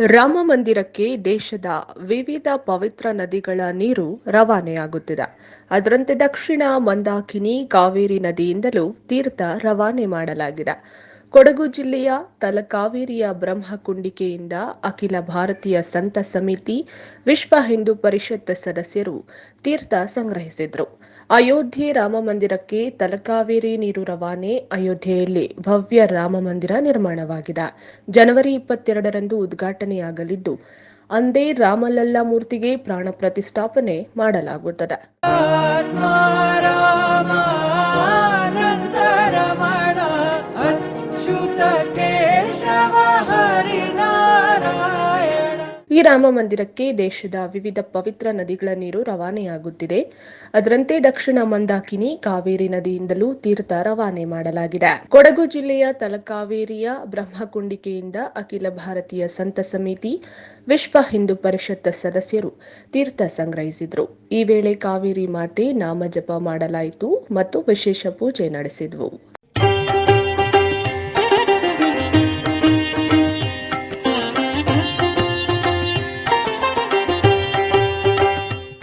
ರಾಮ ಮಂದಿರಕ್ಕೆ ದೇಶದ ವಿವಿಧ ಪವಿತ್ರ ನದಿಗಳ ನೀರು ರವಾನೆಯಾಗುತ್ತಿದೆ. ಅದರಂತೆ ದಕ್ಷಿಣ ಮಂದಾಕಿನಿ ಕಾವೇರಿ ನದಿಯಿಂದಲೂ ತೀರ್ಥ ರವಾನೆ ಮಾಡಲಾಗಿದೆ. ಕೊಡಗು ಜಿಲ್ಲೆಯ ತಲಕಾವೇರಿಯ ಬ್ರಹ್ಮಕುಂಡಿಕೆಯಿಂದ ಅಖಿಲ ಭಾರತೀಯ ಸಂತ ಸಮಿತಿ, ವಿಶ್ವ ಹಿಂದೂ ಪರಿಷತ್ ಸದಸ್ಯರು ತೀರ್ಥ ಸಂಗ್ರಹಿಸಿದರು. ಅಯೋಧ್ಯೆ ರಾಮ ಮಂದಿರಕ್ಕೆ ತಲಕಾವೇರಿ ನೀರು ರವಾನೆ, ಅಯೋಧ್ಯೆಯಲ್ಲಿ ಭವ್ಯ ರಾಮ ಮಂದಿರ ನಿರ್ಮಾಣವಾಗಿದೆ. ಜನವರಿ ಇಪ್ಪತ್ತೆರಡರಂದು ಉದ್ಘಾಟನೆಯಾಗಲಿದ್ದು, ಅಂದೇ ರಾಮಲಲ್ಲಾ ಮೂರ್ತಿಗೆ ಪ್ರಾಣ ಪ್ರತಿಷ್ಠಾಪನೆ ಮಾಡಲಾಗುತ್ತದೆ. ಈ ರಾಮ ಮಂದಿರಕ್ಕೆ ದೇಶದ ವಿವಿಧ ಪವಿತ್ರ ನದಿಗಳ ನೀರು ರವಾನೆಯಾಗುತ್ತಿದೆ. ಅದರಂತೆ ದಕ್ಷಿಣ ಮಂದಾಕಿನಿ ಕಾವೇರಿ ನದಿಯಿಂದಲೂ ತೀರ್ಥ ರವಾನೆ ಮಾಡಲಾಗಿದೆ. ಕೊಡಗು ಜಿಲ್ಲೆಯ ತಲಕಾವೇರಿಯ ಬ್ರಹ್ಮಕುಂಡಿಕೆಯಿಂದ ಅಖಿಲ ಭಾರತೀಯ ಸಂತ ಸಮಿತಿ, ವಿಶ್ವ ಹಿಂದೂ ಪರಿಷತ್ ಸದಸ್ಯರು ತೀರ್ಥ ಸಂಗ್ರಹಿಸಿದ್ರು. ಈ ವೇಳೆ ಕಾವೇರಿ ಮಾತೆ ನಾಮಜಪ ಮಾಡಲಾಯಿತು ಮತ್ತು ವಿಶೇಷ ಪೂಜೆ ನಡೆಸಿದ್ವು.